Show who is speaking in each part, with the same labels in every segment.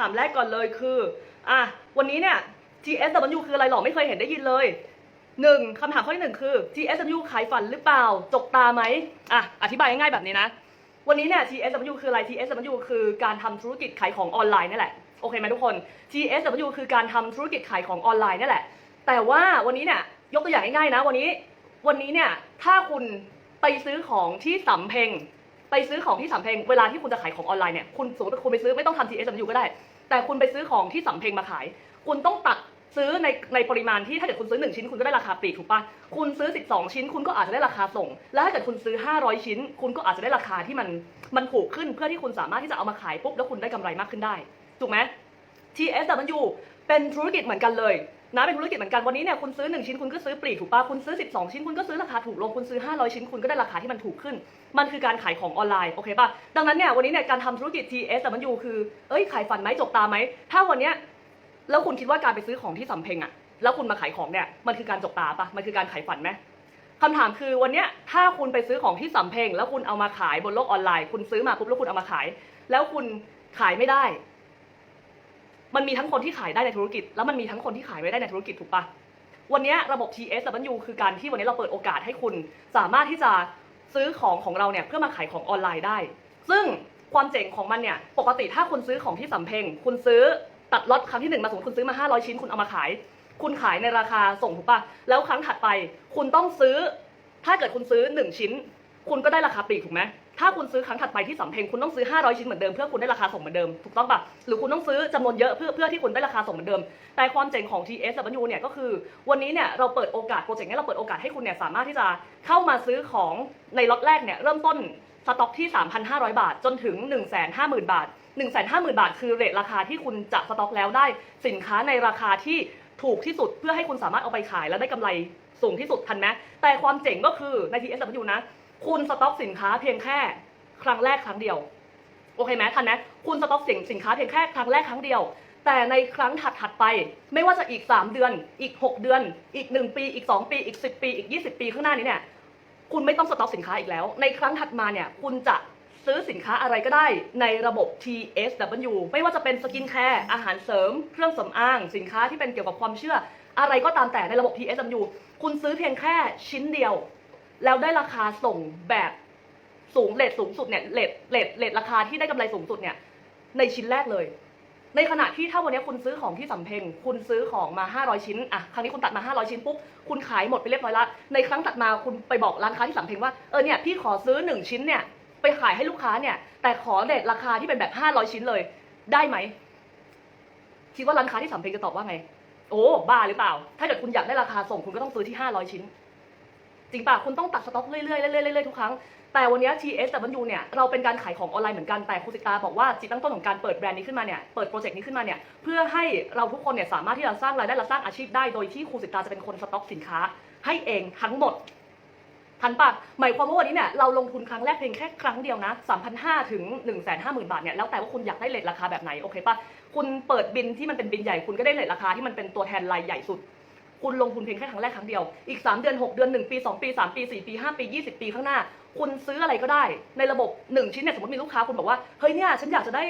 Speaker 1: ถามแรกก่อนเลยคืออะวันนี้เนี่ย GSW คืออะไรหรอไม่เคยเห็นได้ยินเลยหนึ่งคำถามข้อที่หนึ่งคือ GSW ขายฝันหรือเปล่า จกตาไหมอะอธิบายง่ายๆแบบนี้นะ วันนี้เนี่ย GSW คืออะไร GSW คือการทำธุรกิจขายของออนไลน์นี่แหละ โอเคไหมทุกคน GSW คือการทำธุรกิจขายของออนไลน์นี่แหละ แต่ว่าวันนี้เนี่ยยกตัวอย่างง่ายๆนะ วันนี้ วันนี้เนี่ยถ้าคุณไปซื้อของที่สำเพ็ง ไปซื้อของที่สำเพ็งเวลาที่คุณจะขายของออนไลน์เนี่ยคุณสมมติว่าคุณไปซื้อไม่ต้องทำ TSW ก็ได้ แต่คุณไปซื้อของที่สำเพ็งมาขาย คุณต้องตัดซื้อในในปริมาณที่ถ้าเกิดคุณซื้อ 1 ชิ้นคุณก็ได้ราคาปลีกถูกปะคุณซื้อ 12 ชิ้น คุณก็อาจจะได้ราคาส่ง แล้วถ้าเกิดคุณซื้อ 500 ชิ้น คุณก็อาจจะได้ราคาที่มันมันถูกขึ้นเพื่อที่คุณสามารถที่จะเอามาขายปุ๊บแล้วคุณได้กำไรมากขึ้นได้ถูกไหม TSW เป็นธุรกิจเหมือนกันเลย นะเป็นธุรกิจเหมือนกันวันนี้เนี่ยคุณซื้อ 1 ชิ้นคุณก็ซื้อปลีกถูกปะคุณซื้อ 12 ชิ้นคุณก็ซื้อราคาถูกลงคุณซื้อ 500 ชิ้นคุณก็ได้ราคาที่มันถูกขึ้น มันคือการขายของออนไลน์โอเคปะดังนั้นเนี่ยวันนี้เนี่ยการทำธุรกิจ TSW คือเอ้ยขายฝันไหมจกตาไหมถ้าวันเนี้ยแล้วคุณคิดว่าการไปซื้อของที่สำเพ็งอะแล้วคุณมาขายของเนี่ยมันคือการจกตาปะมันคือการขายฝันไหมคำถามคือวันเนี้ยถ้าคุณไปซื้อของที่สำเพ็งแล้วคุณเอามาขายบนโลกออนไลน์ คุณซื้อมาปุ๊บแล้วคุณเอามาขาย แล้วคุณขายไม่ได้ มันมีทั้งคนที่ขายได้ในธุรกิจ แล้วมันมีทั้งคนที่ขายไม่ได้ในธุรกิจถูกปะวันนี้ระบบ TSW คือการที่วันนี้เราเปิดโอกาสให้คุณ สามารถที่จะซื้อของของเราเนี่ยเพื่อมาขายของออนไลน์ได้ ซึ่งความเจ๋งของมันเนี่ยปกติถ้าคุณซื้อของที่สำเพ็งคุณซื้อตัดล็อตครั้งที่หนึ่งมาสมมติคุณซื้อมา 500 ชิ้นคุณเอามาขาย คุณขายในราคาส่งถูกปะแล้วครั้งถัดไป คุณต้องซื้อ ถ้าเกิดคุณซื้อ 1 ชิ้น คุณก็ได้ราคาปลีกถูกไหม ถ้าคุณซื้อครั้งถัดไปที่สำเพ็งคุณต้องซื้อ 500 ชิ้นเหมือนเดิมเพื่อคุณได้ราคาส่งเหมือนเดิมถูกต้องปะหรือคุณต้องซื้อจำนวนเยอะเพื่อเพื่อที่คุณได้ราคาส่งเหมือนเดิม แต่ความเจ๋งของ TSW เนี่ยก็คือวันนี้เนี่ยเราเปิดโอกาสโปรเจกต์นี้เราเปิดโอกาสให้คุณเนี่ยสามารถที่จะเข้ามาซื้อของในล็อตแรกเนี่ยเริ่มต้นสต็อกที่ 3,500 บาท จนถึง 150,000 บาท 150,000 บาท คือเรทราคาที่คุณจะสต็อกแล้วได้สินค้าในราคาที่ถูกที่สุดเพื่อให้คุณสามารถเอาไปขายแล้วได้กำไรสูงที่สุดทันไหมแต่ความเจ๋งก็คือใน TSW นะ คุณสต็อกสินค้าเพียงแค่ครั้งแรกครั้งเดียว โอเคไหมทันไหมคุณสต็อกสินสินค้าเพียงแค่ครั้งแรกครั้งเดียว แต่ในครั้งถัดๆไป ไม่ว่าจะอีก 3 เดือน อีก 6 เดือน อีก 1 ปี อีก 2 ปี อีก 10 ปี อีก 20 ปีข้างหน้านี้เนี่ย คุณไม่ต้องสต็อกสินค้าอีกแล้ว ในครั้งถัดมาเนี่ย คุณจะซื้อสินค้าอะไรก็ได้ในระบบ TSW ไม่ว่าจะเป็นสกินแคร์ อาหารเสริม เครื่องสำอาง สินค้าที่เป็นเกี่ยวกับความเชื่อ อะไรก็ตามแต่ในระบบ TSW คุณซื้อเพียงแค่ชิ้นเดียว แล้วได้ราคาส่งแบบสูงเลทสูงสุดเนี่ยเลทเลทเลทราคาที่ได้กำไรสูงสุดเนี่ย ในชิ้นแรกเลย ในขณะที่ถ้าวันนี้คุณซื้อของที่สำเพ็งคุณซื้อของมา 500 ชิ้นอะครั้งนี้คุณตัดมา 500 ชิ้นปุ๊บคุณขายหมดไปเรียบร้อยละในครั้งตัดมาคุณไปบอกร้านค้าที่สำเพ็งว่าเออเนี่ยพี่ขอซื้อ 1 ชิ้นเนี่ยไปขายให้ลูกค้าเนี่ย แต่ขอเรทราคาที่เป็นแบบ 500 ชิ้นเลย ได้ไหมคิดว่าร้านค้าที่สำเพ็งจะตอบว่าไง โอ้บ้าหรือเปล่า ถ้าเกิดคุณอยากได้ราคาส่งคุณก็ต้องซื้อที่ 500 ชิ้น จริงป่ะคุณต้องตัดสต็อกเรื่อยๆเรื่อยๆเรื่อยๆทุกครั้ง แต่วันนี้ TSW เนี่ยเราเป็นการขายของออนไลน์เหมือนกันแต่คุณสิตาบอกว่าจิตตั้งต้นของการเปิดแบรนด์นี้ขึ้นมาเนี่ยเปิดโปรเจกต์นี้ขึ้นมาเนี่ยเพื่อให้เราทุกคนเนี่ยสามารถที่จะสร้างรายได้และสร้างอาชีพได้โดยที่ครูสิตาจะเป็นคนสต็อกสินค้า ให้เองทั้งหมดทันปะหมายความว่าวันนี้เนี่ยเราลงทุนครั้งแรกเพียงแค่ครั้งเดียวนะ3,500ถึง150,000 บาทเนี่ยแล้วแต่ว่าคุณอยากได้เลทราคาแบบไหนโอเคปะคุณเปิดบินที่มันเป็นบินใหญ่คุณก็ได้เลทราคาที่มันเป็นตัวแทนรายใหญ่สุด คุณลงทุนเพียงแค่ครั้งแรกครั้งเดียว อีก 3 เดือน 6 เดือน 1 ปี 2 ปี 3 ปี 4 ปี 5 ปี 20 ปีข้างหน้า คุณซื้ออะไรก็ได้ ในระบบ 1 ชิ้นเนี่ยสมมติมีลูกค้าคุณบอกว่า เฮ้ยเนี่ยฉันอยากจะได้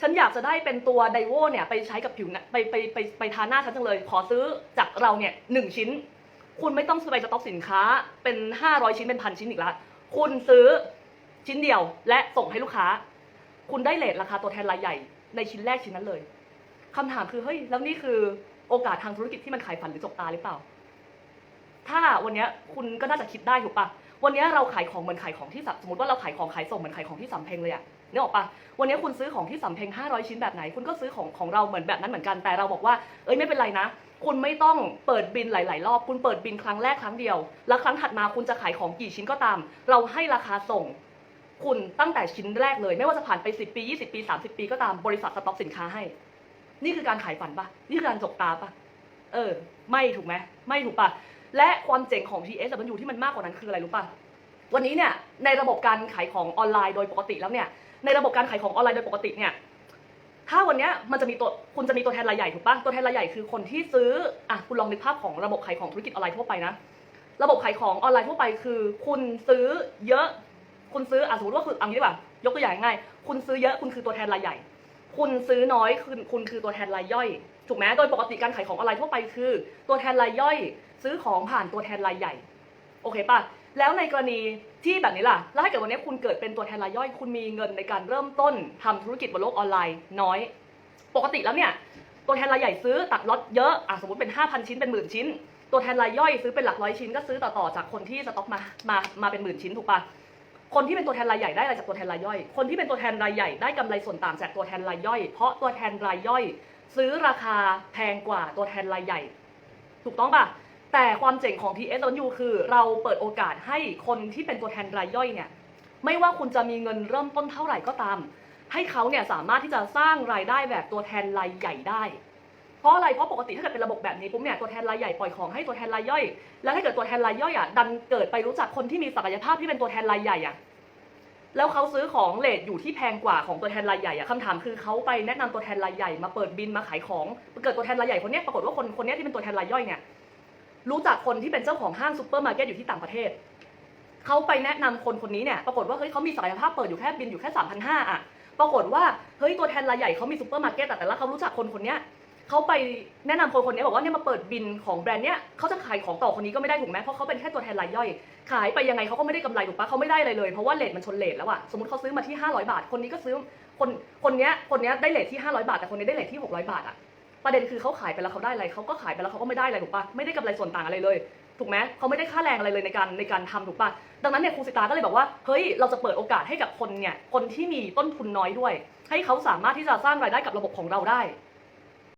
Speaker 1: ฉันอยากจะได้เป็นตัวไดโวเนี่ยไปใช้กับผิวไปไปไปไปทาหน้าฉันจังเลย ขอซื้อจากเราเนี่ยหนึ่งชิ้น คุณไม่ต้องซื้อไปสต็อกสินค้าเป็น 500 ชิ้นเป็นพันชิ้นอีกละคุณซื้อชิ้นเดียวและส่งให้ลูกค้า คุณได้เลทราคาตัวแทนรายใหญ่ในชิ้นแรกชิ้นนั้นเลยคำถามคือเฮ้ยแล้วนี่คือ โอกาสทางธุรกิจที่มันขายฝันหรือจกตาหรือเปล่า ถ้าวันนี้คุณก็น่าจะคิดได้ถูกปะวันนี้เราขายของเหมือนขายของที่สัสมมติว่าเราขายของขายส่งเหมือนขายของที่สำเพ็งเลยอะนึกออกปะวันนี้คุณซื้อของที่สำเพ็ง500 ชิ้นแบบไหน คุณก็ซื้อของของเราเหมือนแบบนั้นเหมือนกันแต่เราบอกว่าเอ้ยไม่เป็นไรนะ คุณไม่ต้องเปิดบินหลาย ๆ รอบ คุณเปิดบินครั้งแรกครั้งเดียว แล้วครั้งถัดมาคุณจะขายของกี่ชิ้นก็ตาม เราให้ราคาส่ง คุณตั้งแต่ชิ้นแรกเลย ไม่ว่าจะผ่านไป 10 ปี 20 ปี 30 ปีก็ตามบริษัทสต็อกสินค้าให้ นี่คือการขายฝันปะนี่คือการจกตาปะเออ ไม่ถูกไหมไม่ถูกปะและความเจ๋งของ TSW ที่มันมากกว่านั้นคืออะไรรู้ป่ะวันนี้เนี่ยในระบบการขายของออนไลน์โดยปกติแล้วเนี่ยในระบบการขายของออนไลน์โดยปกติเนี่ยถ้าวันนี้มันจะมีตัวคุณจะมีตัวแทนรายใหญ่ถูกป่ะตัวแทนรายใหญ่คือคนที่ซื้ออะคุณลองนึกภาพของระบบขายของธุรกิจออนไลน์ทั่วไปนะระบบขายของออนไลน์ทั่วไปคือ คุณซื้อเยอะ คุณซื้ออะสมมติว่าคือเอางี้ดีกว่ายกตัวอย่างง่ายคุณซื้อเยอะคุณคือตัวแทนรายใหญ่ คุณซื้อน้อยคือคุณคือตัวแทนรายย่อย ถูกไหมโดยปกติการขายของออนไลน์ทั่วไปคือ ตัวแทนรายย่อย ซื้อของผ่านตัวแทนรายใหญ่ โอเคป่ะแล้วในกรณีที่แบบนี้ล่ะ แล้วถ้าเกิดวันนี้คุณเกิดเป็นตัวแทนรายย่อย คุณมีเงินในการเริ่มต้นทำธุรกิจบนโลกออนไลน์น้อย ปกติแล้วเนี่ย ตัวแทนรายใหญ่ซื้อตัดล็อตเยอะอะสมมติเป็น 5,000 ชิ้นเป็นหมื่นชิ้น ตัวแทนรายย่อยซื้อเป็นหลักร้อยชิ้นก็ซื้อต่อๆจากคนที่สต็อกมา มา มาเป็นหมื่นชิ้นถูกปะ คนที่เป็นตัวแทนรายใหญ่ได้อะไรจากตัวแทนรายย่อย คนที่เป็นตัวแทนรายใหญ่ได้กำไรส่วนต่างจากตัวแทนรายย่อย เพราะตัวแทนรายย่อย ซื้อราคาแพงกว่าตัวแทนรายใหญ่ ถูกต้องปะแต่ความเจ๋งของ TSW คือ เราเปิดโอกาสให้คนที่เป็นตัวแทนรายย่อยเนี่ยไม่ว่าคุณจะมีเงินเริ่มต้นเท่าไหร่ก็ตาม ให้เขาเนี่ยสามารถที่จะสร้างรายได้แบบตัวแทนรายใหญ่ได้เพราะอะไรเพราะปกติถ้าเกิดเป็นระบบแบบนี้ปุ๊บเนี่ยตัวแทนรายใหญ่ปล่อยของให้ตัวแทนรายย่อย แล้วถ้าเกิดตัวแทนรายย่อยอะดันเกิดไปรู้จักคนที่มีศักยภาพที่เป็นตัวแทนรายใหญ่อะ แล้วเขาซื้อของเลทอยู่ที่แพงกว่าของตัวแทนรายใหญ่อะคำถามคือเขาไปแนะนำตัวแทนรายใหญ่มาเปิดบินมาขายของเกิดตัวแทนรายใหญ่คนนี้ปรากฏว่าคนคนนี้ที่เป็นตัวแทนรายย่อยเนี่ยรู้จักคนที่เป็นเจ้าของห้างซูเปอร์มาร์เก็ตอยู่ที่ต่างประเทศเขาไปแนะนำคนคนนี้เนี่ยปรากฏว่าเฮ้ยเขามีศักยภาพเปิดอยู่แค่บินอยู่แค่สามพันห้าอะปรากฏว่าเฮ้ยตัวแทนรายใหญ่เขามีซูเปอร์มาร์เก็ตแต่ละเขารู้จักคนคนนี้ เขาไปแนะนำคนคนนี้บอกว่าเนี่ยมาเปิดบินของแบรนด์เนี้ยเขาจะขายของต่อคนนี้ก็ไม่ได้ถูกไหมเพราะเขาเป็นแค่ตัวแทนรายย่อย ขายไปยังไงเขาก็ไม่ได้กำไรถูกปะเขาไม่ได้อะไรเลยเพราะว่าเลทมันชนเลทแล้วอะสมมติเขาซื้อมาที่ 500 บาท คนนี้ก็ซื้อคนคนเนี้ยคนเนี้ยได้เลทที่ 500 บาทแต่คนนี้ได้เลทที่ 600 บาทอะประเด็นคือเขาขายไปแล้วเขาได้อะไรเขาก็ขายไปแล้วเขาก็ไม่ได้อะไรถูกปะไม่ได้กำไรส่วนต่างอะไรเลยถูกไหมเขาไม่ได้ค่าแรงอะไรเลยในการในการทำถูกปะดังนั้นเนี่ยครูสิตาก็เลยบอกว่าเฮ้ยเราจะเปิดโอกาสให้กับคนเนี่ยคนที่มีต้นทุนน้อยด้วย ให้เขาสามารถที่จะสร้างรายได้กับระบบของเราได้